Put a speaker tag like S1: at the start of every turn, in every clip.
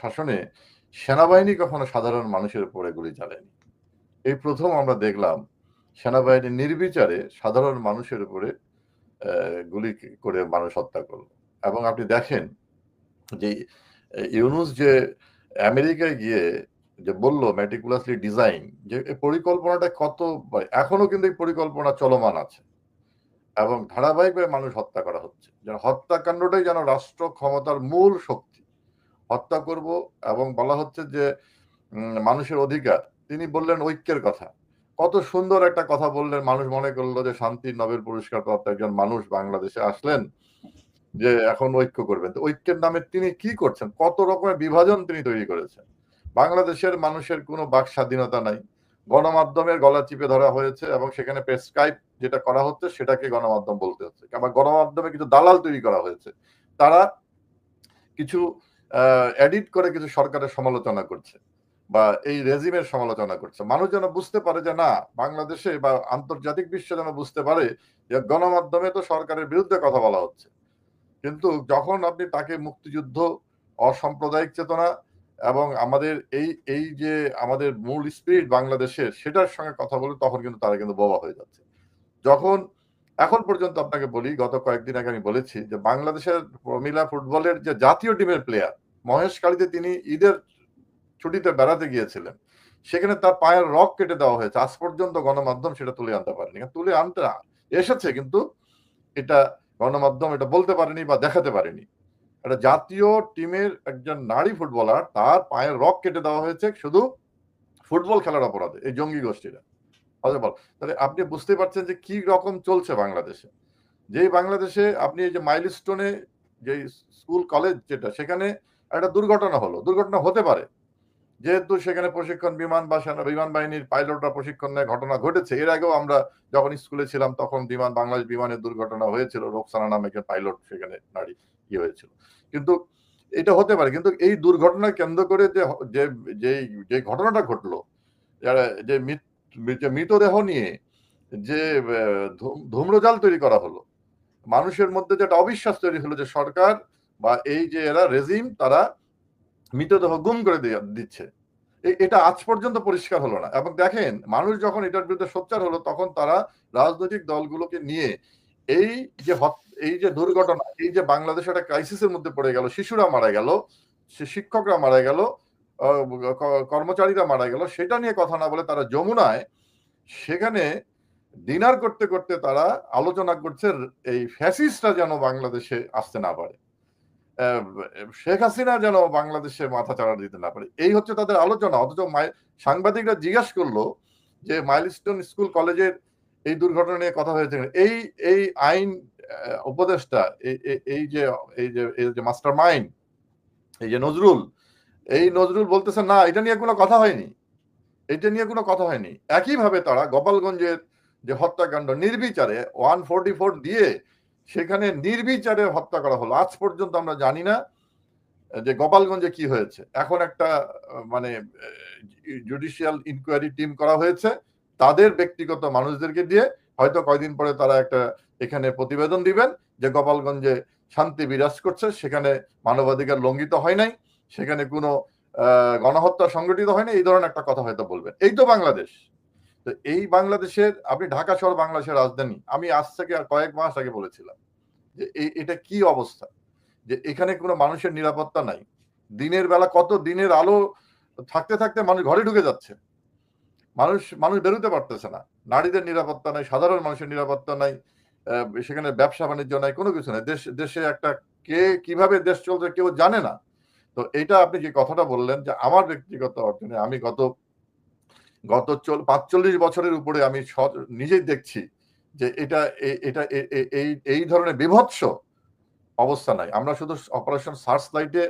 S1: শাসনে সেনাবাহিনী কখনো সাধারণ মানুষের উপরে গুলি চালায়নি এই প্রথম আমরা দেখলাম সেনাবাহিনী নির্বিচারে সাধারণ মানুষের উপরে গুলি করে মানুষ হত্যা করল। এবং আপনি দেখেন যে ইউনুস যে আমেরিকায় গিয়ে যে বলল ম্যাটিকুলাসলি ডিজাইন যে পরিকল্পনাটা কত এখনও কিন্তু এই পরিকল্পনা চলমান আছে। এবং ধারাবাহিকভাবে মানুষ হত্যা করা হচ্ছে। যেন হত্যাকাণ্ডটাই যেন রাষ্ট্র ক্ষমতার মূল শক্তি। হত্যা করব এবং বলা হচ্ছে যে মানুষের অধিকার। তিনি বললেন ঐক্যের কথা। কত সুন্দর একটা কথা বললেন। মানুষ মনে করল যে, শান্তি নোবেল পুরস্কার প্রাপ্ত একজন মানুষ বাংলাদেশে আসলেন যে, এখন ঐক্য করবেন ঐক্যের নামে তিনি কি করছেন? কত রকমের বিভাজন তিনি তৈরি করেছেন। বাংলাদেশের মানুষের কোনো বাক স্বাধীনতা নাই। গণমাধ্যমের গলা চিপে ধরা হয়েছে এবং সেখানে প্রেসক্রাইব যেটা করা হচ্ছে, সেটাকে গণমাধ্যম বলতে হচ্ছে। আবার গণমাধ্যমে কিছু দালাল তৈরি করা হয়েছে। তারা কিছু এডিট করে কিছু সরকারের সমালোচনা করছে বা এই রেজিমের সমালোচনা করছে। মানুষ যেন বুঝতে পারে যে না, বাংলাদেশে বা আন্তর্জাতিক বিশ্ব যেন বুঝতে পারে যে গণমাধ্যমে তো সরকারের বিরুদ্ধে কথা বলা হচ্ছে। কিন্তু যখন আপনি তাকে মুক্তিযুদ্ধ, অসাম্প্রদায়িক চেতনা এবং আমাদের এই এই যে আমাদের মূল স্পিরিট বাংলাদেশের, সেটার সঙ্গে কথা বলে তখন কিন্তু তারা কিন্তু বোবা হয়ে যাচ্ছে। যখন এখন পর্যন্ত আপনাকে বলি, গত কয়েকদিন আগে আমি বলেছি যে বাংলাদেশের মহিলা ফুটবলের যে জাতীয় টিমের প্লেয়ার মহেশ কালীতে তিনি ঈদের ছুটিতে বেড়াতে গিয়েছিলেন। সেখানে তার পায়ের রক কেটে দেওয়া হয়েছে। আজ পর্যন্ত গণমাধ্যম সেটা তুলে আনতে পারেনি। তুলে আনতে এসেছে কিন্তু এটা গণমাধ্যম এটা বলতে পারেনি বা দেখাতে পারেনি। একটা জাতীয় টিমের একজন নারী ফুটবলার তার পায়ের রক কেটে দেওয়া হয়েছে শুধু ফুটবল খেলার অপরাধে, এই জঙ্গি গোষ্ঠীরা। বল। তাহলে আপনি বুঝতে পারছেন যে কি রকম চলছে বাংলাদেশে। যেই বাংলাদেশে আপনি এই যে মাইলস্টোনে যে স্কুল, কলেজ যেটা, সেখানে একটা দুর্ঘটনা হলো। দুর্ঘটনা হতে পারে। যেহেতু সেখানে প্রশিক্ষণ, বিমান বা বিমান বাহিনীর পাইলটরা প্রশিক্ষণ নেয় ঘটনা ঘটেছে। এর আগেও আমরা যখন স্কুলে ছিলাম, তখন বিমান, বাংলাদেশ বিমানের দুর্ঘটনা হয়েছিল। রোকসানা নামে একজন পাইলট সেখানে নারী ইয়ে হয়েছিল। কিন্তু এটা হতে পারে। কিন্তু এই দুর্ঘটনা কেন্দ্র করে যে যে যে ঘটনাটা ঘটলো, যারা যে মৃতদেহ নিয়ে যে ধূম্রজাল তৈরি করা হলো, মানুষের মধ্যে যে একটা অবিশ্বাস তৈরি হলো যে সরকার বা এই যে এরা রেজিম, তারা মৃতদেহ গুম করে দিচ্ছে। এটা আজ পর্যন্ত পরিষ্কার হলো না। এবং দেখেন, মানুষ যখন এটার বিরুদ্ধে সোচ্চার হলো, তখন তারা রাজনৈতিক দলগুলোকে নিয়ে এই যে এই যে দুর্ঘটনা, এই যে বাংলাদেশ একটা ক্রাইসিসের মধ্যে পড়ে গেল, শিশুরা মারা গেল, সে শিক্ষকরা মারা গেল কর্মচারীরা মারা গেল, সেটা নিয়ে কথা না বলে তারা যমুনায় সেখানে ডিনার করতে করতে তারা আলোচনা করছে, এই ফ্যাসিস্টরা যেন বাংলাদেশে আসতে না পারে। শেখ হাসিনা যেন বাংলাদেশে মাথা চাড়া দিতে না পারে। এই হচ্ছে তাদের আলোচনা, অথচ সাংবাদিকরা জিজ্ঞাসা করল যে মাইলস্টোন স্কুল কলেজের এই দুর্ঘটনা নিয়ে কথা হয়েছে এই এই আইন উপদেষ্টা এই যে এই যে এই যে মাস্টার মাইন্ড এই যে নজরুল এই নজরুল বলতেছে, না, এটা নিয়ে কোনো কথা হয়নি। এটা নিয়ে কোনো কথা হয়নি। একইভাবে তারা গোপালগঞ্জের যে হত্যাকাণ্ড নির্বিচারে ওয়ান ফোরটি ফোর দিয়ে সেখানে নির্বিচারে হত্যা করা হলো। আজ পর্যন্ত আমরা জানি না যে গোপালগঞ্জে কি হয়েছে। এখন একটা মানে জুডিশিয়াল ইনকোয়ারি টিম করা হয়েছে তাদের ব্যক্তিগত মানুষদেরকে দিয়ে। হয়তো কয়দিন পরে তারা একটা এখানে প্রতিবেদন দিবেন যে গোপালগঞ্জে শান্তি বিরাজ করছে, সেখানে মানবাধিকার লঙ্ঘিত হয় নাই। সেখানে কোনো গণহত্যা সংগঠিত হয়নি, এই ধরনের একটা কথা হয়তো বলবেন। এই তো বাংলাদেশ। তো এই বাংলাদেশের, আপনি ঢাকা শহর বাংলাদেশের রাজধানী, আমি আজ থেকে আর কয়েক মাস আগে বলেছিলাম যে এটা কি অবস্থা? যে এখানে কোনো মানুষের নিরাপত্তা নাই। দিনের বেলা কত দিনের আলো থাকতে থাকতে মানুষ ঘরে ঢুকে যাচ্ছে। মানুষ মানুষ বেরোতে পারতেছে না। নারীদের নিরাপত্তা নাই, সাধারণ মানুষের নিরাপত্তা নাই সেখানে ব্যবসা বাণিজ্য নাই, কোনো কিছু নাই। দেশ, দেশে একটা কে, কীভাবে দেশ চলছে কেউ জানে না। তো এটা আপনি যে কথাটা বললেন যে আমার ব্যক্তিগত অর্জনে আমি গত গত পাঁচচল্লিশ বছরের উপরে আমি নিজেই দেখছি যে এটা এটা এই এই ধরনের বিভৎস অবস্থা নাই। আমরা শুধু অপারেশন সার্চ লাইটে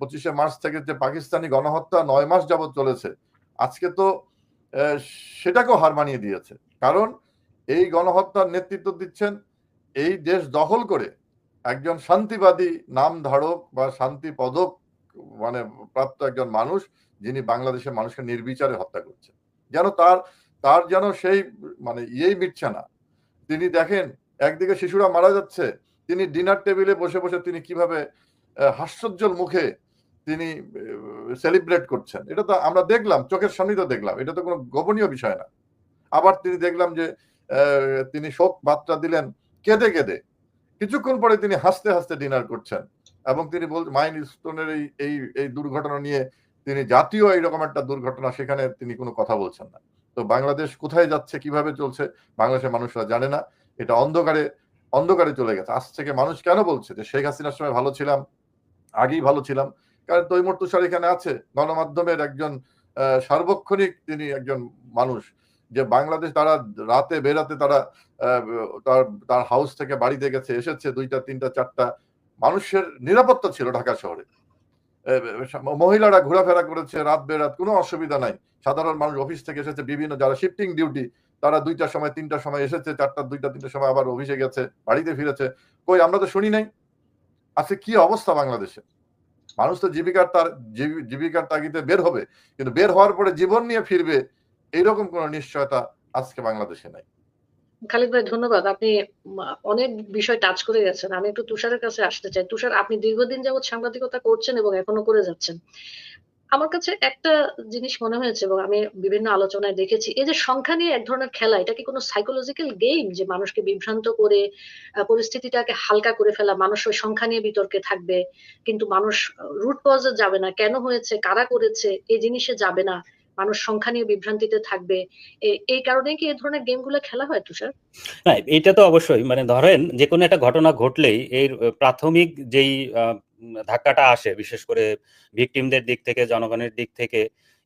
S1: পঁচিশে মার্চ থেকে যে পাকিস্তানি গণহত্যা নয় মাস যাবৎ চলেছে, আজকে তো সেটাকেও হার মানিয়ে দিয়েছে। কারণ এই গণহত্যার নেতৃত্ব দিচ্ছেন এই দেশ দখল করে একজন শান্তিবাদী নাম ধারক বা শান্তি পদক মানে প্রাপ্ত একজন মানুষ যিনি বাংলাদেশের মানুষকে নির্বিচারে হত্যা করছেন। যেন তার তার যেন সেই মানে ইয়েই মিটছে না। তিনি দেখেন, একদিকে শিশুরা মারা যাচ্ছে, তিনি ডিনার টেবিলে বসে বসে তিনি কীভাবে হাস্যোজ্জ্বল মুখে তিনি সেলিব্রেট করছেন। এটা তো আমরা দেখলাম, চোখের সামনে তো দেখলাম, এটা তো কোনো গোপনীয় বিষয় না। আবার তিনি দেখলাম যে তিনি শোক বার্তা দিলেন, কেঁদে কেঁদে। কিছুক্ষণ পরে তিনি হাসতে হাসতে ডিনার করছেন। এবং তিনি বল মাইন স্টোনের এই এই দুর্ঘটনা নিয়ে তিনি জাতীয় এইরকম একটা দুর্ঘটনা সেখানে তিনি কোনো কথা বলছেন না। তো বাংলাদেশ কোথায় যাচ্ছে, কীভাবে চলছে, বাংলাদেশের মানুষরা জানে না। এটা অন্ধকারে অন্ধকারে চলে গেছে। আজ থেকে মানুষ কেন বলছে যে শেখ হাসিনার সময় ভালো ছিলাম, আগেই ভালো ছিলাম? কারণ তৈমুর তুষার এখানে আছে। গণমাধ্যমের একজন সার্বক্ষণিক তিনি একজন মানুষ যে বাংলাদেশ তারা রাতে বেরাতে তারা তার তার হাউস থেকে বাড়িতে গেছে, এসেছে দুইটা, তিনটা, চারটা মানুষের নিরাপত্তা ছিল ঢাকা শহরে। মহিলারা ঘোরাফেরা করেছে, রাত বেরাত, কোনো অসুবিধা নাই। সাধারণ মানুষ অফিস থেকে এসেছে, বিভিন্ন যারা শিফটিং ডিউটি তারা দুইটার সময়, তিনটার সময় এসেছে চারটা দুইটা তিনটার সময় আবার অফিসে গেছে, বাড়িতে ফিরেছে। কই, আমরা তো শুনি নাই। আজকে কি অবস্থা বাংলাদেশে? মানুষ তো জীবিকার তার, জীবি- জীবিকার তাগিদে বের হবে, কিন্তু বের হওয়ার পরে জীবন নিয়ে ফিরবে, এইরকম কোনো নিশ্চয়তা আজকে বাংলাদেশে নাই।
S2: খালিদ ভাই, ধন্যবাদ। আপনি অনেক বিষয় টাচ করে গেছেন আমি একটু তুষারের কাছে আসতে চাই। তুষার, আপনি দীর্ঘদিন যাবৎ সাংবাদিকতা করছেন এবং এখনও করে যাচ্ছেন। আমার কাছে একটা জিনিস মনে হয়েছে এবং আমি বিভিন্ন আলোচনায় দেখেছি। এই যে সংখ্যা নিয়ে এক ধরনের খেলা, এটা কি কোনো সাইকোলজিক্যাল গেম যে মানুষকে বিভ্রান্ত করে পরিস্থিতিটাকে হালকা করে ফেলা, মানুষ ওই সংখ্যা নিয়ে বিতর্কে থাকবে, কিন্তু মানুষ রুট কজে যাবে না। কেন হয়েছে? কারা করেছে? এই জিনিসে যাবে না। মানুষ সংখ্যা নিয়ে বিভ্রান্তিতে থাকবে। এই কারণে কি এই ধরনের গেমগুলো খেলা হয়, তুষার?
S3: না এটা তো অবশ্যই। মানে ধরেন যে কোনো একটা ঘটনা ঘটলেই এর প্রাথমিক যেই ধাক্কাটা আসে, বিশেষ করে ভিকটিমদের দিক থেকে, জনগণের দিক থেকে,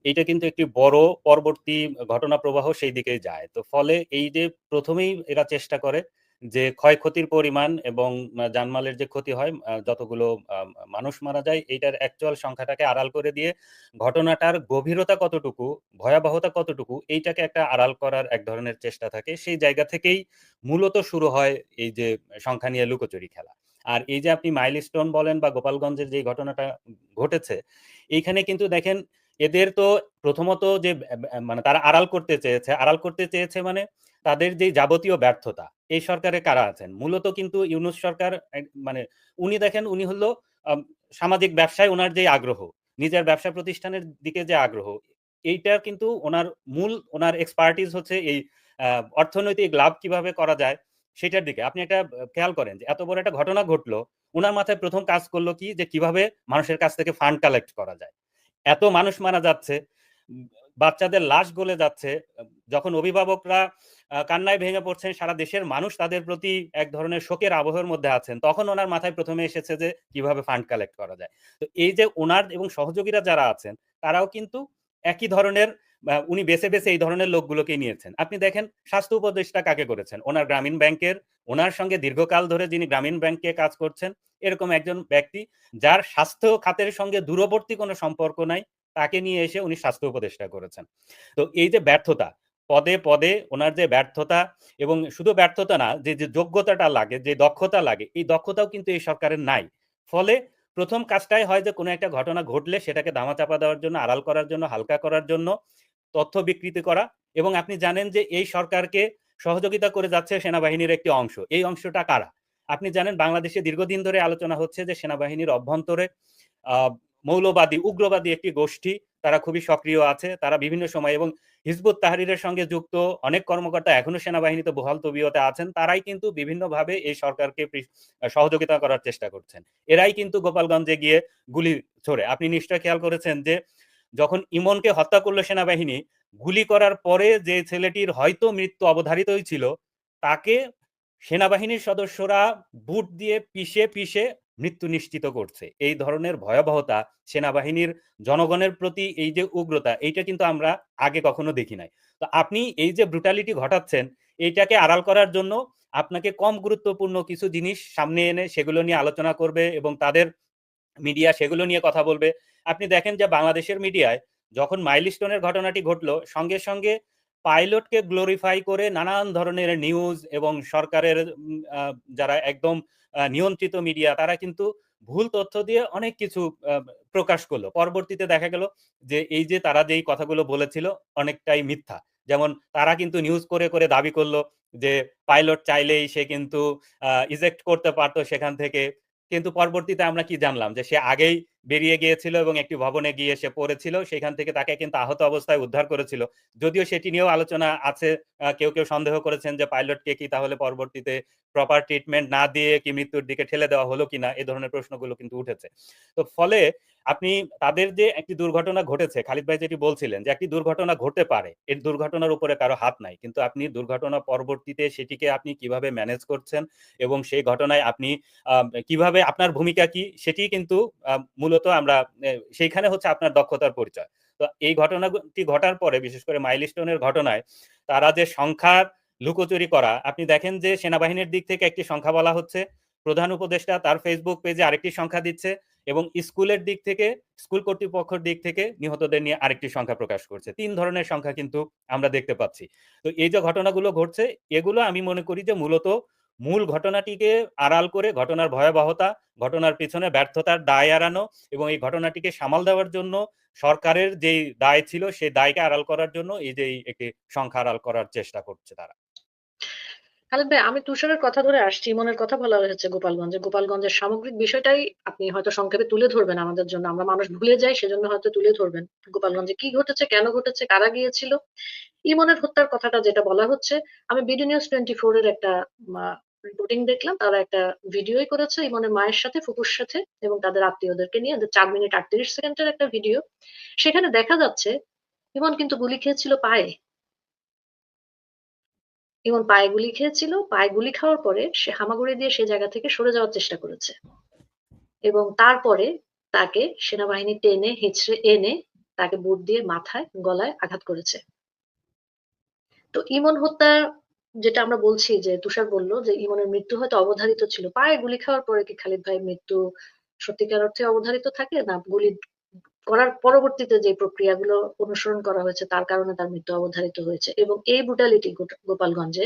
S3: এইটা কিন্তু একটি বড় পরবর্তী ঘটনা প্রবাহ সেই দিকেই যায়। তো ফলে এই যে প্রথমেই এরা চেষ্টা করে যে ক্ষয়ক্ষতির পরিমাণ এবং জানমালের যে ক্ষতি হয় যতগুলো মানুষ মারা যায়, এইটার অ্যাকচুয়াল সংখ্যাটাকে আড়াল করে দিয়ে ঘটনাটার গভীরতা কতটুকু, ভয়াবহতা কতটুকু, এইটাকে একটা আড়াল করার এক ধরনের চেষ্টা থাকে। সেই জায়গা থেকেই মূলত শুরু হয় এই যে সংখ্যা নিয়ে লুকোচুরি খেলা। আর এই যে আপনি মাইলস্টোন বলেন বা গোপালগঞ্জের যে ঘটনাটা ঘটেছে, এইখানে কিন্তু দেখেন এদের তো প্রথমত যে মানে তারা আড়াল করতে চেয়েছে। আড়াল করতে চেয়েছে মানে তাদের যে যাবতীয় ব্যর্থতা, এই সরকারে কারা আছেন? মূলত কিন্তু ইউনুস সরকার মানে উনি দেখেন, উনি হলো সামাজিক ব্যবসায় ওনার যে আগ্রহ, নিজের ব্যবসা প্রতিষ্ঠানের দিকে যে আগ্রহ এইটা কিন্তু ওনার মূল, ওনার এক্সপার্টিস হচ্ছে এই অর্থনৈতিক লাভ কীভাবে করা যায়, সেটার দিকে। আপনি একটা খেয়াল করেন যে এত বড় একটা ঘটনা ঘটলো, ওনার মাথায় প্রথম কাজ করল কি? যে কীভাবে মানুষের কাছ থেকে ফান্ড কালেক্ট করা যায়। এত মানুষ মারা যাচ্ছে, বাচ্চাদের লাশ গলে যাচ্ছে, যখন অভিভাবকরা কান্নায় ভেঙে পড়ছেন, সারা দেশের মানুষ তাদের প্রতি এক ধরনের শোকের আবহের মধ্যে আছেন, তখন ওনার মাথায় প্রথমে এসেছে যে কীভাবে ফান্ড কালেক্ট করা যায়। তো এই যে ওনার এবং সহযোগীরা যারা আছেন, তারাও কিন্তু একই ধরনের উনি বেছে বেছে এই ধরনের লোকগুলোকে নিয়েছেন। আপনি দেখেন, স্বাস্থ্য উপদেষ্টা কাকে করেছেন? ওনার গ্রামীণ ব্যাংকের, ওনার সঙ্গে দীর্ঘকাল ধরে যিনি গ্রামীণ ব্যাংকে কাজ করছেন, এরকম একজন ব্যক্তি যার স্বাস্থ্য খাতের সঙ্গে দূরবর্তী কোনো সম্পর্ক নাই, তাকে নিয়ে এসে উনি স্বাস্থ্য উপদেষ্টা করেছেন। তো এই যে ব্যর্থতা, পদে পদে ওনার যে ব্যর্থতা এবং শুধু ব্যর্থতা না, যে যে যোগ্যতাটা লাগে, যে দক্ষতা লাগে, এই দক্ষতাও কিন্তু এই সরকারের নাই। ফলে প্রথম কাজটাই হয় যে কোনো একটা ঘটনা ঘটলে সেটাকে ধামাচাপা দেওয়ার জন্য, আড়াল করার জন্য, হালকা করার জন্য তথ্য বিকৃতি করা এবং আপনি জানেন যে এই সরকারকে সহযোগিতা করে যাচ্ছে সেনাবাহিনীর একটি অংশ। এই অংশটা কারা? আপনি জানেন বাংলাদেশে দীর্ঘদিন ধরে আলোচনা হচ্ছে যে সেনাবাহিনীর অভ্যন্তরে মৌলবাদী, উগ্রবাদী একটি গোষ্ঠী, তারা খুবই সক্রিয় আছে, তারা বিভিন্ন সময় এবং হিজবুত তাহরিরের সঙ্গে যুক্ত অনেক কর্মকর্তা এখনও সেনাবাহিনীতে বহাল তবিয়তে আছেন, তারাই কিন্তু বিভিন্নভাবে এই সরকারকে সহযোগিতা করার চেষ্টা করছেন। এরাই কিন্তু গোপালগঞ্জে গিয়ে গুলি ছোড়ে। আপনি নিশ্চয় খেয়াল করেছেন যে যখন ইমনকে হত্যা করল সেনাবাহিনী, গুলি করার পরে যে ছেলেটির হয়তো মৃত্যু অবধারিতই ছিল, তাকে সেনাবাহিনীর সদস্যরা বুট দিয়ে পিষে পিষে মৃত্যু নিশ্চিত করছে। এই ধরনের ভয়াবহতা সেনাবাহিনীর জনগণের প্রতি এই যে উগ্রতা, এইটা কিন্তু আমরা আগে কখনো দেখি নাই। তো আপনি এই যে ব্রুটালিটি ঘটাচ্ছেন, এইটাকে আড়াল করার জন্য আপনাকে কম গুরুত্বপূর্ণ কিছু জিনিস সামনে এনে সেগুলো নিয়ে আলোচনা করবে এবং তাদের মিডিয়া সেগুলো নিয়ে কথা বলবে। আপনি দেখেন যে বাংলাদেশের মিডিয়ায় যখন মাইলস্টোনের ঘটনাটি ঘটলো, সঙ্গে সঙ্গে পাইলটকে গ্লোরিফাই করে নানান ধরনের নিউজ এবং সরকারের যারা একদম নিয়ন্ত্রিত মিডিয়া তারা কিন্তু ভুল তথ্য দিয়ে অনেক কিছু প্রকাশ করল। পরবর্তীতে দেখা গেল যে এই যে তারা যেই কথাগুলো বলেছিল অনেকটাই মিথ্যা। যেমন তারা কিন্তু নিউজ করে করে দাবি করল যে পাইলট চাইলেই সে কিন্তু ইজেক্ট করতে পারতো সেখান থেকে। কিন্তু পরবর্তীতে আমরা কি জানলাম যে সে আগেই বেরিয়ে গিয়েছিল এবং একটি ভবনে গিয়ে সে পড়েছিল। সেখান থেকে তাকে কিন্তু আহত অবস্থায় উদ্ধার করেছিল। যদিও সেটি নিয়েও আলোচনা আছে কেউ কেউ সন্দেহ করেছেন যে পাইলটকে কি তাহলে পরবর্তীতে প্রপার ট্রিটমেন্ট না দিয়ে কি মৃত্যুর দিকে ঠেলে দেওয়া হলো কিনা এই ধরনের প্রশ্নগুলো কিন্তু উঠেছে। তো ফলে আপনি তাদের যে একটি দুর্ঘটনা ঘটেছে খালিদ ভাই যেটি বলছিলেন যে একটি দুর্ঘটনা ঘটতে পারে এর দুর্ঘটনার উপরে কারও হাত নাই। কিন্তু আপনি দুর্ঘটনা পরবর্তীতে সেটিকে আপনি কীভাবে ম্যানেজ করছেন এবং সেই ঘটনায় আপনি কীভাবে আপনার ভূমিকা কি সেটি কিন্তু আহ, মূলত আমরা সেইখানে হচ্ছে আপনার দক্ষতার পরিচয়। তো এই ঘটনাটি ঘটার পরে, বিশেষ করে মাইলস্টোনের ঘটনায়, তারা যে সংখ্যার লুকোচুরি করা, আপনি দেখেন যে সেনাবাহিনীর দিক থেকে একটি সংখ্যা বলা হচ্ছে, প্রধান উপদেষ্টা তার ফেসবুক পেজে আরেকটি সংখ্যা দিচ্ছে এবং স্কুলের দিক থেকে, স্কুল কর্তৃপক্ষের দিক থেকে নিহতদের নিয়ে আরেকটি সংখ্যা প্রকাশ করছে। তিন ধরনের সংখ্যা কিন্তু আমরা দেখতে পাচ্ছি। তো এই যে ঘটনাগুলো ঘটছে, এগুলো আমি মনে করি যে মূলত মূল ঘটনাটিকে আড়াল করে ঘটনার ভয়াবহতা, ঘটনার পিছনে ব্যর্থতার দায় এড়ানো এবং এই ঘটনাটিকে সামাল দেওয়ার জন্য সরকারের যেই দায় ছিল, সেই দায়কে আড়াল করার জন্য এই যে একটি সংখ্যা আড়াল করার চেষ্টা করছে তারা।
S2: খালেদ ভাই, আমি তুষারের কথা ধরে আসছি, ইমনের কথা বলা হয়েছে গোপালগঞ্জে। গোপালগঞ্জের সামগ্রিক বিষয়টাই আপনি হয়তো সংক্ষেপে তুলে ধরবেন আমাদের জন্য। আমরা মানুষ ভুলে যাই, সেজন্য হয়তো তুলে ধরবেন। গোপালগঞ্জে কি ঘটেছে, কেন ঘটেছে, কারা গিয়েছিল? ইমনের হত্যার কথাটা যেটা বলা হচ্ছে, আমি বিডি নিউজ টোয়েন্টি ফোর এর একটা রিপোর্টিং দেখলাম, তারা একটা ভিডিওই করেছে ইমনের মায়ের সাথে, ফুপুর সাথে এবং তাদের আত্মীয়দেরকে নিয়ে চার মিনিট আটত্রিশ সেকেন্ডের একটা ভিডিও সেখানে দেখা যাচ্ছে, ইমন কিন্তু গুলি খেয়েছিল পায়ে। ইমন পায়ে গুলি খেয়েছিল, পায়ে গুলি খাওয়ার পরে সে হামাগুড়ি দিয়ে সে জায়গা থেকে সরে যাওয়ার চেষ্টা করেছে। এবং তারপরে তাকে সেনাবাহিনী টেনে, হিচড়ে, এনে তাকে বুট দিয়ে মাথায়, গলায় আঘাত করেছে। তো ইমন হত্যা যেটা আমরা বলছি যে তুষার বলল যে ইমনের মৃত্যু হয়তো অবধারিত ছিল। পায়ে গুলি খাওয়ার পরে কি খালিদ ভাই মৃত্যু সত্যিকার অর্থে অবধারিত থাকে না? গুলি করার পরবর্তীতে যে প্রক্রিয়াগুলো অনুসরণ করা হয়েছে, তার কারণে তার মৃত্যু অবধারিত হয়েছে এবং এই ব্রুটালিটি গোপালগঞ্জে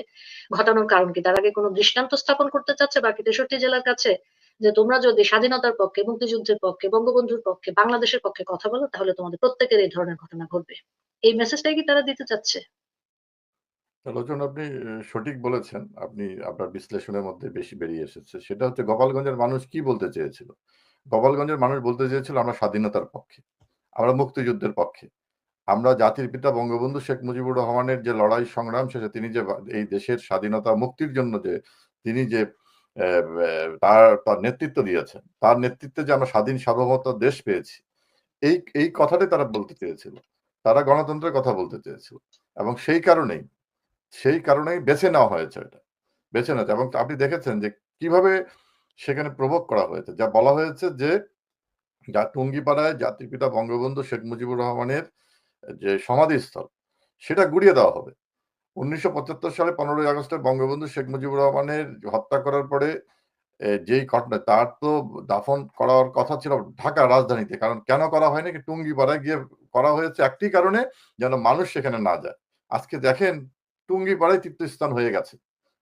S2: ঘটানোর কারণ কি? তার আগে কোনো দৃষ্টান্ত স্থাপন করতে চাচ্ছে বাকি তেষট্টি জেলার কাছে? যে তোমরা যদি স্বাধীনতার পক্ষে, মুক্তিযুদ্ধের পক্ষে, বঙ্গবন্ধুর পক্ষে, বাংলাদেশের পক্ষে কথা বলো, তাহলে তোমাদের প্রত্যেকের এই ধরনের ঘটনা ঘটবে। এই মেসেজটাই কি তারা দিতে চাচ্ছে?
S1: লোচন আপনি সঠিক বলেছেন। আপনি আপনার বিশ্লেষণের মধ্যে বেশি বেরিয়ে এসেছে। সেটা হচ্ছে গোপালগঞ্জের মানুষ কি বলতে চেয়েছিল? গোপালগঞ্জের মানুষ বলতে চেয়েছিল আমরা স্বাধীনতার পক্ষে আমরা মুক্তিযুদ্ধের পক্ষে। আমরা জাতির পিতা বঙ্গবন্ধু শেখ মুজিবুর রহমানের যে লড়াই সংগ্রাম শেষে তিনি যে এই দেশের স্বাধীনতা মুক্তির জন্য যে তিনি যে আহ, তার তার নেতৃত্ব দিয়েছেন তার নেতৃত্বে যে আমরা স্বাধীন সার্বভৌমত্ব দেশ পেয়েছি এই এই কথাটাই তারা বলতে চেয়েছিল। তারা গণতন্ত্রের কথা বলতে চেয়েছিল। এবং সেই কারণেই সেই কারণেই বেছে নেওয়া হয়েছে এটা বেছে নেওয়া এবং আপনি দেখেছেন যে কীভাবে সেখানে প্রভোগ করা হয়েছে। যা বলা হয়েছে যে যা টুঙ্গিপাড়ায় জাতির পিতা বঙ্গবন্ধু শেখ মুজিবুর রহমানের যে সমাধিস্থল, সেটা গুড়িয়ে দেওয়া হবে। উনিশশো পঁচাত্তর সালে পনেরোই আগস্টে বঙ্গবন্ধু শেখ মুজিবুর রহমানের হত্যা করার পরে যেই ঘটনা, তার তো দাফন করার কথা ছিল ঢাকা রাজধানীতে। কারণ কেন করা হয়নি টুঙ্গিপাড়ায় গিয়ে করা হয়েছে একটি কারণে যেন মানুষ সেখানে না যায়। আজকে দেখেন টুঙ্গিপাড়ায় তীর্থস্থান হয়ে গেছে।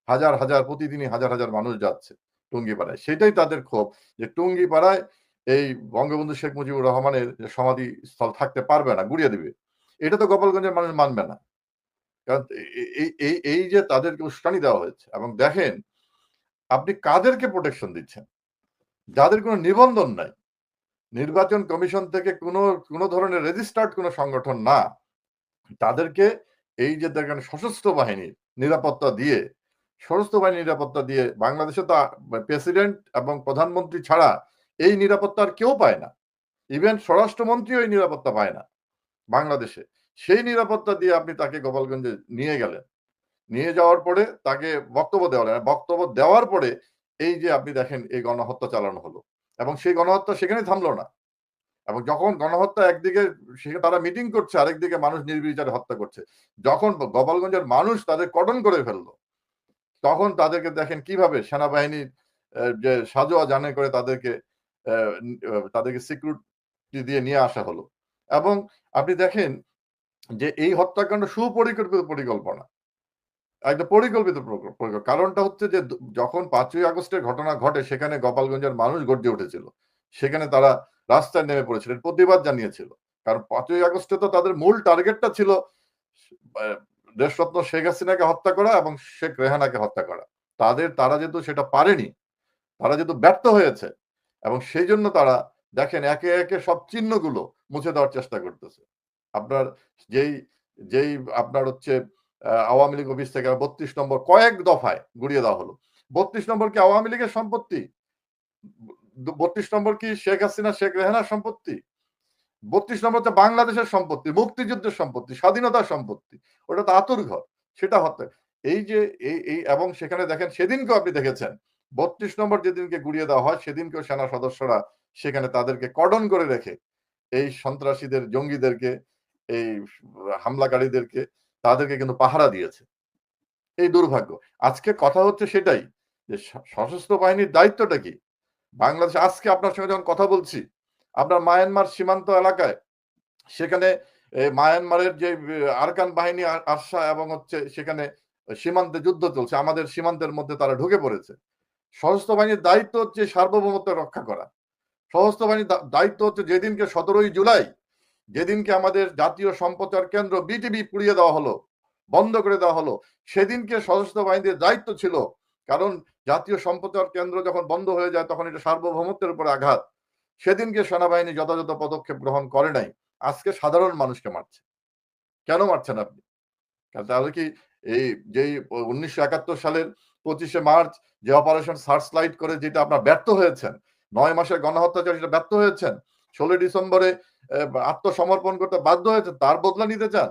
S1: হাজার হাজার, প্রতিদিনই হাজার হাজার মানুষ যাচ্ছে টুঙ্গিপাড়ায়। সেটাই তাদের ক্ষোভ যে টুঙ্গিপাড়ায় এই বঙ্গবন্ধু শেখ মুজিবুর রহমানের সমাধি স্থল থাকতে পারবে না, গুড়িয়ে দিবে। এটা তো গোপালগঞ্জের মানুষ মানবে না। কারণ এই এই যে তাদেরকে উস্কানি দেওয়া হয়েছে এবং দেখেন, আপনি কাদেরকে প্রোটেকশন দিচ্ছেন? যাদের কোনো নিবন্ধন নাই। নির্বাচন কমিশন থেকে কোনো কোনো ধরনের রেজিস্টার্ড কোনো সংগঠন না। তাদেরকে এই যে দেখেন সশস্ত্র বাহিনীর নিরাপত্তা দিয়ে, সশস্ত্র বাহিনীর নিরাপত্তা দিয়ে বাংলাদেশে তো প্রেসিডেন্ট এবং প্রধানমন্ত্রী ছাড়া এই নিরাপত্তা আর কেউ পায় না। ইভেন স্বরাষ্ট্রমন্ত্রীও এই নিরাপত্তা পায় না বাংলাদেশে। সেই নিরাপত্তা দিয়ে আপনি তাকে গোপালগঞ্জে নিয়ে গেলেন। নিয়ে যাওয়ার পরে তাকে বক্তব্য দেওয়া বক্তব্য দেওয়ার পরে এই যে আপনি দেখেন এই গণহত্যা চালানো হলো এবং সেই গণহত্যা সেখানে থামলো না। এবং যখন গণহত্যা একদিকে, সে- তারা মিটিং করছে, আরেকদিকে মানুষ নির্বিচারে হত্যা করছে। যখন গোপালগঞ্জের মানুষ তাদের কটন করে ফেলল, তখন তাদেরকে দেখেন কীভাবে সেনাবাহিনী যে সাজোয়া জানে করে তাদেরকে তাদেরকে সিকিউরিটি দিয়ে নিয়ে আসা হলো। এবং আপনি দেখেন যে এই হত্যাকাণ্ড সুপরিকল্পিত পরিকল্পনা। একটা পরিকল্পিত প্রক- প্রক- কারণটা হচ্ছে যে যখন পাঁচই আগস্টের ঘটনা ঘটে, সেখানে গোপালগঞ্জের মানুষ গর্জে উঠেছিল। সেখানে তারা রাস্তায় নেমে পড়েছিলেন, প্রতিবাদ জানিয়েছিল। কারণ পাঁচই আগস্টে তো তাদের মূল টার্গেটটা ছিল দেশরত্ন শেখ হাসিনাকে হত্যা করা এবং শেখ রেহানাকে হত্যা করা। তাদের, তারা যেহেতু সেটা পারেনি, তারা যেহেতু ব্যর্থ হয়েছে এবং সেই জন্য তারা দেখেন একে একে সব চিহ্নগুলো মুছে দেওয়ার চেষ্টা করতেছে। আপনার যেই যেই আপনার হচ্ছে আওয়ামী লীগ অফিস থেকে বত্রিশ নম্বর কয়েক দফায় গুড়িয়ে দেওয়া হলো। বত্রিশ নম্বর কি আওয়ামী লীগের সম্পত্তি? বত্রিশ নম্বর কি শেখ হাসিনা, শেখ রেহানার সম্পত্তি? বত্রিশ নম্বর হচ্ছে বাংলাদেশের সম্পত্তি, মুক্তিযুদ্ধের সম্পত্তি, স্বাধীনতার সম্পত্তি। ওটা তো আতুর ঘর, সেটা হতে। এই যে এই এবং সেখানে দেখেন, সেদিনকেও আপনি দেখেছেন, বত্রিশ নম্বর যেদিনকে গুড়িয়ে দেওয়া হয়, সেদিনকেও সেনা সদস্যরা সেখানে তাদেরকে কর্ডন করে রেখে, এই সন্ত্রাসীদের, জঙ্গিদেরকে, এই হামলাকারীদেরকে তাদেরকে কিন্তু পাহারা দিয়েছে। এই দুর্ভাগ্য। আজকে কথা হচ্ছে সেটাই, যে সশস্ত্র বাহিনীর দায়িত্বটা কি? বাংলাদেশ, আজকে আপনার সঙ্গে যখন কথা বলছি, আপনার মায়ানমার সীমান্ত এলাকায়, সেখানে মায়ানমারের যে আরকান বাহিনী আ- আরসা এবং হচ্ছে সেখানে সীমান্তে যুদ্ধ চলছে, আমাদের সীমান্তের মধ্যে তারা ঢুকে পড়েছে। সশস্ত্র বাহিনীর দায়িত্ব হচ্ছে সার্বভৌমত্ব রক্ষা করা। সশস্ত্র বাহিনীর দায়িত্ব হচ্ছে যেদিনকে সতেরোই জুলাই, যেদিনকে আমাদের জাতীয় সম্প্রচার কেন্দ্র বিটিভি পুড়িয়ে দেওয়া হলো, বন্ধ করে দেওয়া হলো, সেদিনকে সশস্ত্র বাহিনীর দায়িত্ব ছিল, কারণ জাতীয় সম্প্রচার কেন্দ্র যখন বন্ধ হয়ে যায়, তখন এটা সার্বভৌমত্বের উপর আঘাত। সেদিনকে সেনাবাহিনী যথাযথ পদক্ষেপ গ্রহণ করে নাই। আজকে সাধারণ মানুষকে মারছে। কেন মারছেন আপনি? তাহলে কি এই যেই উনিশশো একাত্তর সালের পঁচিশে মার্চ যে অপারেশন সার্চ লাইট করে যেটা আপনার ব্যর্থ হয়েছেন, নয় মাসের গণহত্যাচার সেটা ব্যর্থ হয়েছেন, ষোলোই ডিসেম্বরে আত্মসমর্পণ করতে বাধ্য হয়েছে তার বদলা নিতে চান?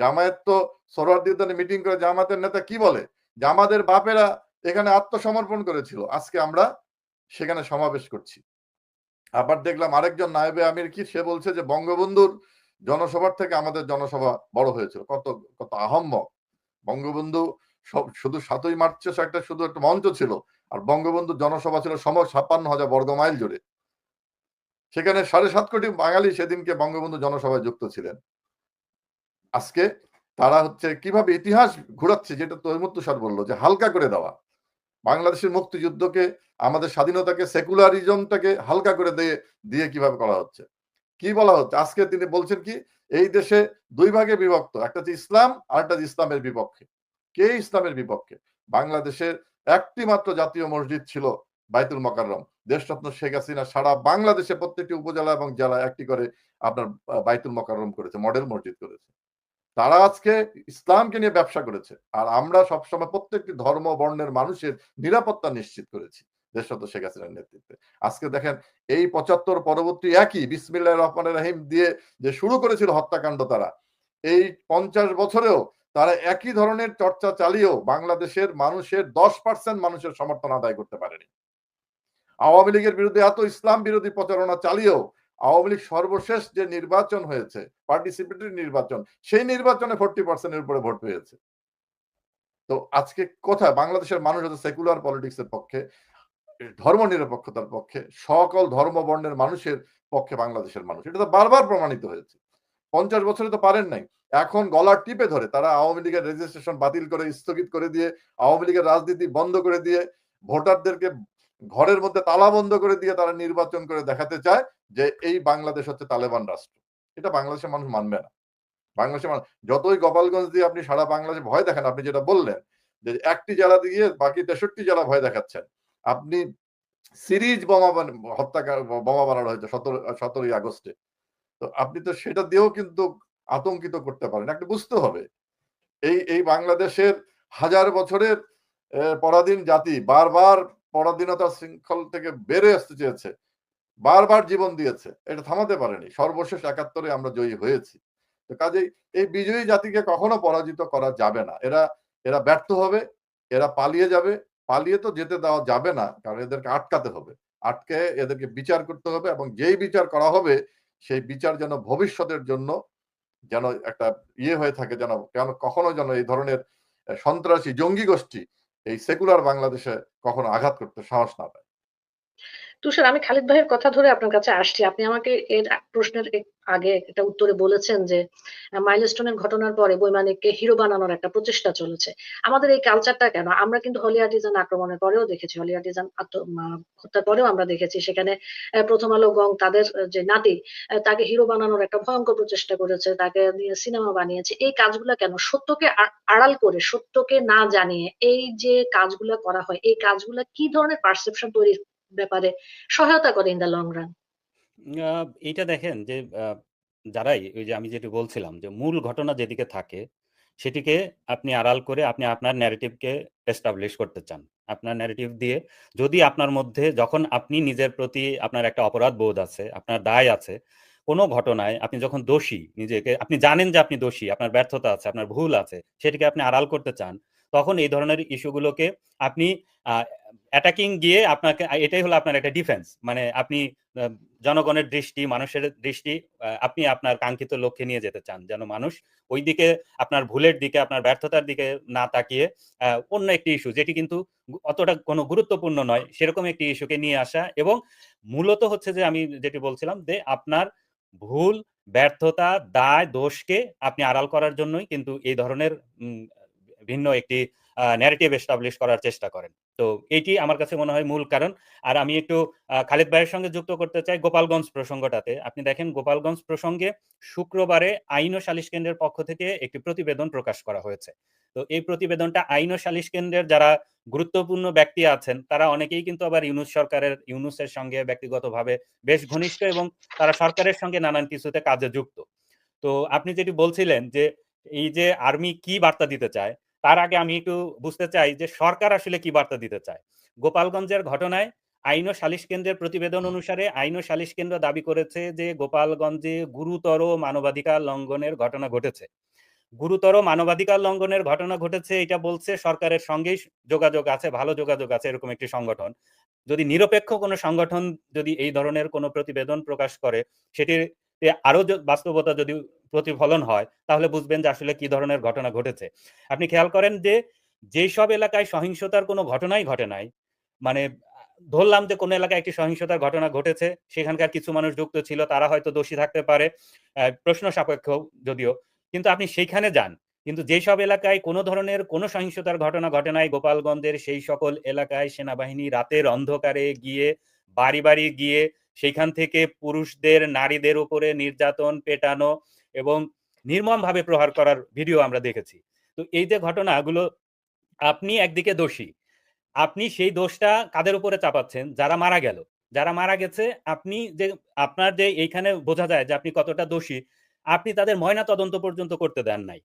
S1: জামায়াত তো সোহরাদ্দিনে মিটিং করে জামায়াতের নেতা কি বলে? যে আমাদের বাপেরা এখানে আত্মসমর্পণ করেছিল। আজকে আমরা সেখানে সমাবেশ করছি। আবার দেখলাম আরেকজন নায়েবে আমির কি, সে বলছে যে, বঙ্গবন্ধুর জনসভার থেকে আমাদের জনসভা বড় হয়েছিল। কত কত আহম্মক। বঙ্গবন্ধু সব, শুধু সাতই মার্চে একটা, শুধু একটা মঞ্চ ছিল। আর বঙ্গবন্ধুর জনসভা ছিল সময় ছাপ্পান্ন হাজার বর্গ মাইল জুড়ে। সেখানে সাড়ে সাত কোটি বাঙালি সেদিনকে বঙ্গবন্ধু জনসভায় যুক্ত ছিলেন। আজকে তারা হচ্ছে কীভাবে ইতিহাস ঘোরাচ্ছে, যেটা তৈমুর বলল যে, হালকা করে দেওয়া। বাংলাদেশের মুক্তিযুদ্ধকে, আমাদের স্বাধীনতাকে, সেকুলারিজমটাকে হালকা করে দিয়ে দিয়ে কীভাবে করা হচ্ছে? কি বলা হচ্ছে? আজকে তিনি বলছেন কি, এই দেশে দুই ভাগে বিভক্ত, একটা হচ্ছে ইসলাম, আর একটা ইসলামের বিপক্ষে। কে ইসলামের বিপক্ষে? বাংলাদেশের একটি মাত্র জাতীয় মসজিদ ছিল বাইতুল মকাররম। দেশরত্ন শেখ হাসিনা সারা বাংলাদেশে প্রত্যেকটি উপজেলা এবং জেলা একটি করে আপনার বাইতুল মকাররম করেছে, মডেল মসজিদ করেছে। তারা আজকে ইসলামকে নিয়ে ব্যবসা করেছে। আর আমরা সবসময় প্রত্যেকটি ধর্ম, বর্ণের মানুষের নিরাপত্তা নিশ্চিত করেছি দেশরত শেখ হাসিনার নেতৃত্বে। আজকে দেখেন এই পঁচাত্তর পরবর্তী একই বিসমিল্লাহ রহমান রাহিম দিয়ে যে শুরু করেছিল হত্যাকাণ্ড তারা, এই পঞ্চাশ বছরেও তারা একই ধরনের চর্চা চালিয়েও বাংলাদেশের মানুষের দশ পার্সেন্ট মানুষের সমর্থন আদায় করতে পারেনি। আওয়ামী লীগের বিরুদ্ধে এত ইসলাম বিরোধী প্রচারণা চালিয়েও আওয়ামী লীগ সর্বশেষ যে নির্বাচন হয়েছে পার্টিসিপেটরি নির্বাচন, সেই নির্বাচনে ফোরটি পার্সেন্টের উপরে ভোট পেয়েছে। তো আজকে কোথায়? বাংলাদেশের মানুষ হচ্ছে সেকুলার পলিটিক্স এর পক্ষে, ধর্ম নিরপেক্ষতার পক্ষে, সকল ধর্ম বর্ণের মানুষের পক্ষে বাংলাদেশের মানুষ। এটা তো বারবার প্রমাণিত হয়েছে। পঞ্চাশ বছরে তো পারেন নাই। এখন গলার টিপে ধরে তারা আওয়ামী লীগের রেজিস্ট্রেশন বাতিল করে, স্থগিত করে দিয়ে, আওয়ামী লীগের রাজনীতি বন্ধ করে দিয়ে, ভোটারদেরকে ঘরের মধ্যে তালা বন্ধ করে দিয়ে তারা নির্বাচন করে দেখাতে চায়। যে এই বাংলাদেশ হচ্ছে তালেবান রাষ্ট্র। এটা বাংলাদেশের মানুষ মানবে না। বাংলাদেশের মানুষ, যতই গোপালগঞ্জ দিয়ে আপনি সারা বাংলাদেশে ভয় দেখেন, আপনি যেটা বললেন যে একটি জেলা দিয়ে বাকি তেষট্টি জেলা ভয় দেখাচ্ছেন, আপনি সিরিজ বোমা হত্যাকার, বোমা বানানো হয়েছে সতেরো, সতেরোই আগস্টে। তো আপনি তো সেটা দিয়েও কিন্তু আতঙ্কিত করতে পারেন। একটা বুঝতে হবে, এই এই বাংলাদেশের হাজার বছরের পরাধীন জাতি বারবার পরাধীনতার শৃঙ্খল থেকে বেড়ে আসতে চেয়েছে। বারবার জীবন দিয়েছে। এটা থামাতে পারেনি। সর্বশেষ একাত্তরে আমরা জয়ী হয়েছি। তো কাজেই এই বিজয়ী জাতিকে কখনো পরাজিত করা যাবে না। এরা এরা ব্যর্থ হবে, এরা পালিয়ে যাবে। পালিয়ে তো যেতে দেওয়া যাবে না, কারণ এদেরকে আটকাতে হবে। আটকে এদেরকে বিচার করতে হবে এবং যেই বিচার করা হবে, সেই বিচার যেন ভবিষ্যতের জন্য যেন একটা ইয়ে হয়ে থাকে, যেন কেন কখনো যেন এই ধরনের সন্ত্রাসী, জঙ্গি গোষ্ঠী এই সেকুলার বাংলাদেশে কখনো আঘাত করতে সাহস না পায়।
S2: তুষার, আমি খালিদ ভাইয়ের কথা ধরে আপনার কাছে আসছি। আপনি আমাকে এর প্রশ্নের আগে একটা উত্তরে বলেছেন যে মাইলস্টোনের ঘটনার পরে বৈমানিককে হিরো বানানোর একটা প্রচেষ্টা চলেছে। আমাদের এই কালচারটা কেন? আমরা কিন্তু হলি আর্টিজান আক্রমণের পরেও দেখেছি হলি আর্টিজান হত্যার পরেও আমরা দেখেছি। সেখানে প্রথম আলো গং তাদের যে নাতি তাকে হিরো বানানোর একটা ভয়ঙ্কর প্রচেষ্টা করেছে, তাকে নিয়ে সিনেমা বানিয়েছে। এই কাজগুলা কেন? সত্যকে আড়াল করে, সত্যকে না জানিয়ে এই যে কাজগুলা করা হয়, এই কাজগুলা কি ধরনের পারসেপশন তৈরির ব্যাপারে সহায়তা করে ইন দ্য লং রান
S3: আ এইটা দেখেন যে যারাই ওই যে আমি যেটি বলছিলাম যে মূল ঘটনা যেদিকে থাকে সেটিকে আপনি আড়াল করে আপনি আপনার ন্যারেটিভকে এস্টাবলিশ করতে চান। আপনার ন্যারেটিভ দিয়ে যদি আপনার মধ্যে যখন আপনি নিজের প্রতি আপনার একটা অপরাধ বোধ আছে, আপনার দায় আছে, কোনো ঘটনায় আপনি যখন দোষী নিজেকে আপনি জানেন যে আপনি দোষী, আপনার ব্যর্থতা আছে, আপনার ভুল আছে, সেটিকে আপনি আড়াল করতে চান, তখন এই ধরনের ইস্যুগুলোকে আপনি অ্যাটাকিং গিয়ে আপনাকে এটাই হলো আপনার একটা ডিফেন্স। মানে আপনি জনগণের দৃষ্টি, মানুষের দৃষ্টি আপনি আপনার কাঙ্ক্ষিত লক্ষ্যে নিয়ে যেতে চান। যেন মানুষ ওইদিকে আপনার ভুলের দিকে, আপনার ব্যর্থতার দিকে না তাকিয়ে অন্য একটি ইস্যু যেটি কিন্তু অতটা কোনো গুরুত্বপূর্ণ নয়, সেরকম একটি ইস্যুকে নিয়ে আসা এবং মূলত হচ্ছে যে আমি যেটি বলছিলাম যে আপনার ভুল, ব্যর্থতা, দায়, দোষকে আপনি আড়াল করার জন্যই কিন্তু এই ধরনের ভিন্ন একটি ন্যারেটিভ এস্টাবলিশ করার চেষ্টা করেন। তো এটি আমার কাছে মনে হয় মূল কারণ। আর আমি একটু খালিদ ভাইয়ের সঙ্গে যুক্ত করতে চাই গোপালগঞ্জ প্রসঙ্গটাতে। আপনি দেখেন গোপালগঞ্জ প্রসঙ্গে শুক্রবারে আইন ও সালিশ কেন্দ্রের পক্ষ থেকে একটি প্রতিবেদন প্রকাশ করা হয়েছে। তো এই প্রতিবেদনটা আইন ও সালিশ কেন্দ্রের যারা গুরুত্বপূর্ণ ব্যক্তি আছেন, তারা অনেকেই কিন্তু আবার ইউনুস সরকারের ইউনূসের সঙ্গে ব্যক্তিগতভাবে বেশ ঘনিষ্ঠ এবং তারা সরকারের সঙ্গে নানান কিছুতে কাজে যুক্ত। তো আপনি যেটি বলছিলেন যে এই যে আর্মি কি বার্তা দিতে চায়, তার আগে আমি একটু বুঝতে চাই যে সরকার আসলে কি বার্তা দিতে চায়। গোপালগঞ্জের ঘটনায় আইন ও সালিশ কেন্দ্রের প্রতিবেদন অনুসারে আইন ও সালিশ কেন্দ্র দাবি করেছে যে গোপালগঞ্জে গুরুতর মানবাধিকার লঙ্ঘনের ঘটনা ঘটেছে। গুরুতর মানবাধিকার লঙ্ঘনের ঘটনা ঘটেছে এটা বলছে সরকারের সঙ্গেই যোগাযোগ আছে, ভালো যোগাযোগ আছে এরকম একটি সংগঠন। যদি নিরপেক্ষ কোনো সংগঠন যদি এই ধরনের কোনো প্রতিবেদন প্রকাশ করে, সেটিতে আরও বাস্তবতা যদি প্রতিফলন হয়, তাহলে বুঝবেন যে আসলে কি ধরনের ঘটনা ঘটেছে। আপনি খেয়াল করেন যে, যেসব এলাকায় সহিংসতার কোনো ঘটনাই ঘটে নাই, মানে ধরলাম যে কোনো এলাকায় একটি সহিংসতার ঘটনা ঘটেছে, সেখানকার কিছু মানুষ যুক্ত ছিল, তারা হয়তো দোষী থাকতে পারে, প্রশ্ন সাপেক্ষ যদিও। কিন্তু আপনি সেইখানে যান। কিন্তু যেসব এলাকায় কোনো ধরনের কোনো সহিংসতার ঘটনা ঘটে নাই, গোপালগঞ্জের সেই সকল এলাকায় সেনাবাহিনী রাতের অন্ধকারে গিয়ে, বাড়ি, বাড়ি গিয়ে সেইখান থেকে পুরুষদের, নারীদের উপরে নির্যাতন, পেটানো এবং নির্মমভাবে প্রহার করার ভিডিও আমরা দেখেছি। তো এই যে ঘটনাগুলো আপনি একদিকে দোষী। আপনি সেই দোষটা কাদের উপরে চাপাচ্ছেন? যারা মারা গেল। যারা মারা গেছে আপনি যে আপনার যে এইখানে বোঝা যায় যে আপনি কতটা দোষী, আপনি তাদের ময়না তদন্ত পর্যন্ত করতে দেন নাই।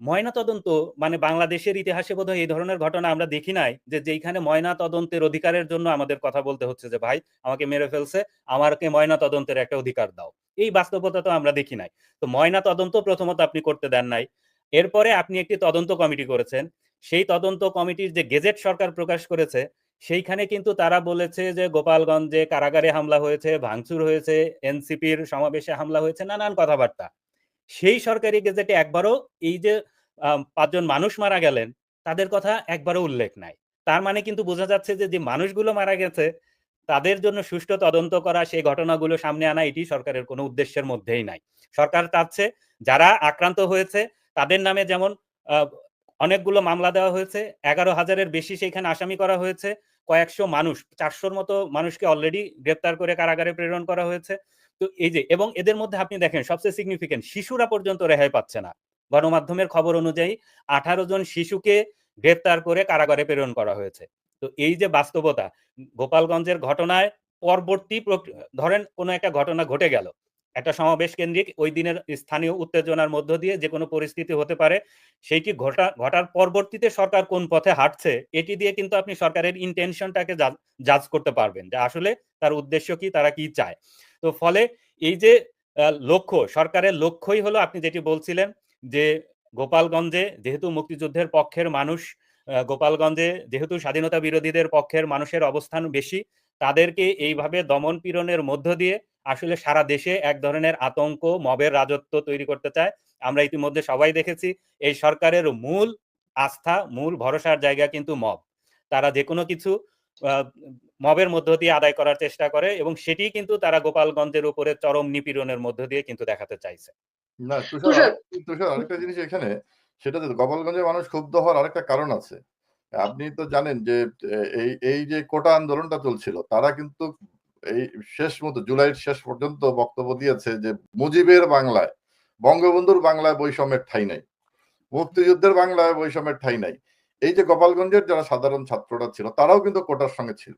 S3: ময়নাতদন্ত মানে বাংলাদেশের ইতিহাসে বোধহয় এই ধরনের ঘটনা আমরা দেখি নাই যে যেখানে ময়না তদন্তের অধিকারের জন্য আমাদের কথা বলতে হচ্ছে যে, "ভাই আমাকে মেরে ফেলছে, আমাকে ময়নাতদন্তের একটা অধিকার দাও।" এই বাস্তবতা তো আমরা দেখি নাই। তো ময়নাতদন্ত প্রথমত আপনি করতে দেন নাই। এরপরে আপনি একটি তদন্ত কমিটি করেছেন। সেই তদন্ত কমিটির যে গেজেট সরকার প্রকাশ করেছে, সেইখানে কিন্তু তারা বলেছে যে গোপালগঞ্জে কারাগারে হামলা হয়েছে, ভাঙচুর হয়েছে, এনসিপির সমাবেশে হামলা হয়েছে, নানান কথাবার্তা। সেই সরকারি গেজেটে একবারও এই যে পাঁচজন মানুষ মারা গেলেন, তাদের কথা একবারও উল্লেখ নাই। তার মানে কিন্তু বোঝা যাচ্ছে যে, যে মানুষগুলো মারা গেছে, তাদের জন্য সুষ্ঠু তদন্ত করা, সেই ঘটনাগুলো সামনে আনা এটি সরকারের কোনো উদ্দেশ্যের মধ্যেই নাই। সরকার চাচ্ছে যারা আক্রান্ত হয়েছে তাদের নামে যেমন অনেকগুলো মামলা দেওয়া হয়েছে, এগারো হাজারের বেশি সেইখানে আসামি করা হয়েছে। কয়েকশো মানুষ, চারশোর মতো মানুষকে অলরেডি গ্রেপ্তার করে কারাগারে প্রেরণ করা হয়েছে। তো এই যে এবং এদের মধ্যে আপনি দেখেন সবচেয়ে সিগনিফিকেন্ট শিশুরা পর্যন্ত রেহাই পাচ্ছে না। গণমাধ্যমের খবর অনুযায়ী ১৮ জন শিশুকে গ্রেপ্তার করে কারাগারে প্রেরণ করা হয়েছে। তো এই যে বাস্তবতা, গোপালগঞ্জের ঘটনায় পরবর্তী ধরেন কোনো একটা ঘটনা ঘটে গেল। একটা সমাবেশ কেন্দ্রিক ওই দিনের স্থানীয় উত্তেজনার মধ্য দিয়ে যে কোনো পরিস্থিতি হতে পারে। সেইটি ঘটা ঘটার পরবর্তীতে সরকার কোন পথে হাঁটছে, এটি দিয়ে কিন্তু আপনি সরকারের ইনটেনশনটাকে জাজ করতে পারবেন যে আসলে তার উদ্দেশ্য কি, তারা কি চায়। তো ফলে এই যে লক্ষ্য, সরকারের লক্ষ্যই হলো আপনি যেটি বলছিলেন যে গোপালগঞ্জে যেহেতু মুক্তিযুদ্ধের পক্ষের মানুষ, গোপালগঞ্জে যেহেতু স্বাধীনতা বিরোধীদের পক্ষের মানুষের অবস্থান বেশি, তাদেরকে এইভাবে দমন-পীড়নের মধ্য দিয়ে আসলে সারা দেশে এক ধরনের আতঙ্ক, মবের রাজত্ব তৈরি করতে চায়। আমরা ইতিমধ্যে সবাই দেখেছি এই সরকারের মূল আস্থা, মূল ভরসার জায়গা কিন্তু মব। তারা যেকোনো কিছু আ মবের মধ্য দিয়ে আদায় করার চেষ্টা করে এবং সেটি কিন্তু তারা গোপালগঞ্জের উপরে চরম নিপীড়নের মধ্য দিয়ে কিন্তু দেখাতে চাইছে।
S1: না তুষার আরেকটি তুষার আরেকটা জিনিস এখানে, সেটা যে গোপালগঞ্জের মানুষ ক্ষুব্ধ হওয়ার আরেকটা কারণ আছে। আপনি তো জানেন যে এই এই যে কোটা আন্দোলনটা চলছিল, তারা কিন্তু এই শেষ মতো জুলাইয়ের শেষ পর্যন্ত বক্তব্য দিয়েছে যে মুজিবের বাংলায়, বঙ্গবন্ধুর বাংলায় বৈষম্যের ঠাঁই নাই। মুক্তিযুদ্ধের বাংলায় বৈষম্যের ঠাঁই নাই। এই যে গোপালগঞ্জের যারা সাধারণ ছাত্ররা ছিল, তারাও কিন্তু কোটার সঙ্গে ছিল।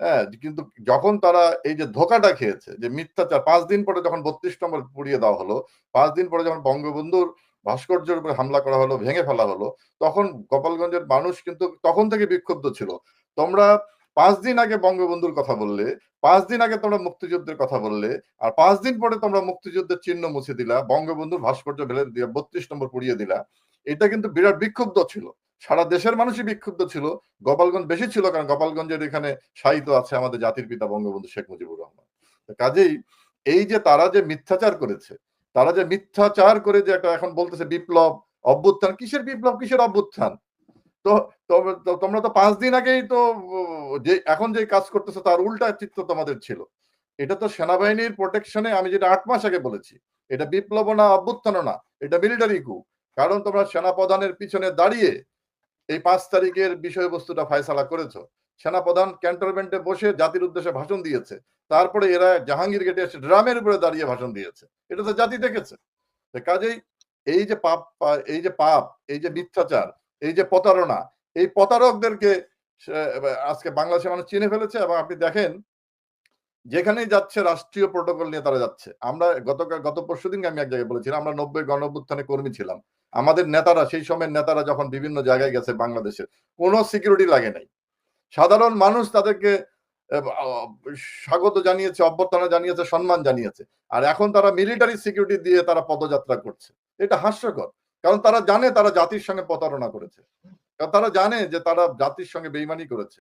S1: হ্যাঁ কিন্তু যখন তারা এই যে ধোকাটা খেয়েছে যে মিথ্যাচার পাঁচ দিন পরে যখন বত্রিশ নম্বর পুড়িয়ে দেওয়া হলো পাঁচ দিন পরে যখন বঙ্গবন্ধুর ভাস্কর্যের উপরে হামলা করা হলো ভেঙে ফেলা হলো তখন গোপালগঞ্জের মানুষ কিন্তু তখন থেকে বিক্ষুব্ধ ছিল তোমরা পাঁচ দিন আগে বঙ্গবন্ধুর কথা বললে, পাঁচ দিন আগে তোমরা মুক্তিযুদ্ধের কথা বললে, আর পাঁচ দিন পরে তোমরা মুক্তিযুদ্ধের চিহ্ন মুছে দিলা, বঙ্গবন্ধুর ভাস্কর্য ফেলে দিয়ে বত্রিশ নম্বর পুড়িয়ে দিলা। এটা কিন্তু বিরাট বিক্ষুব্ধ ছিল। সারা দেশের মানুষই বিক্ষুব্ধ ছিল। গোপালগঞ্জ বেশি ছিল, কারণ গোপালগঞ্জের এখানে সাহিত্য আছে আমাদের জাতির পিতা বঙ্গবন্ধু শেখ মুজিবুর রহমান। কাজেই এই যে তারা যে মিথ্যাচার করেছে, তারা যে মিথ্যাচার করে যে একটা এখন বলতেছে বিপ্লব অভ্যুত্থান, কিসের বিপ্লব? কিসের অভ্যুত্থান? তো তোমরা তো পাঁচ দিন আগেই তো যে, এখন যে কাজ করতেছে তার উল্টা চিত্র তোমাদের ছিল। এটা তো সেনাবাহিনীর প্রোটেকশনে আমি যেটা আট মাস আগে বলেছি, এটা বিপ্লব না, অভ্যুত্থান না, এটা মিলিটারি কু কারণ তোমরা সেনাপ্রধানের পিছনে দাঁড়িয়ে এই পাঁচ তারিখের বিষয়বস্তুটা ফায়সালা করেছ। সেনাপ্রধান ক্যান্টনমেন্টে বসে জাতির উদ্দেশ্যে ভাষণ দিয়েছে। তারপরে এরা জাহাঙ্গীর গেটে এসে ড্রামের উপরে দাঁড়িয়ে ভাষণ দিয়েছে। এটা তো জাতি দেখেছে। কাজেই এই যে পাপ, এই যে পাপ, এই যে মিথ্যাচার এই যে প্রতারণা, এই প্রতারকদেরকে আজকে বাংলাদেশের মানুষ চিনে ফেলেছে এবং আপনি দেখেন, যেখানেই যাচ্ছে রাষ্ট্রীয় প্রোটোকল নিয়ে তারা যাচ্ছে। আমরা গতকাল, গত পরশু দিন আমি এক জায়গায় বলেছিলাম, আমরা নব্বই গণ অভ্যুত্থানে কর্মী ছিলাম। আমাদের নেতারা, সেই সময়ের নেতারা যখন বিভিন্ন জায়গায় গেছে বাংলাদেশে কোনো সিকিউরিটি লাগে নাই। সাধারণ মানুষ তাদেরকে স্বাগত জানিয়েছে, অভ্যর্থনা জানিয়েছে, সম্মান জানিয়েছে। আর এখন তারা মিলিটারি সিকিউরিটি দিয়ে তারা পদযাত্রা করছে। এটা হাস্যকর। কারণ তারা জানে তারা জাতির সঙ্গে প্রতারণা করেছে। কারণ তারা জানে যে তারা জাতির সঙ্গে বেইমানি করেছে।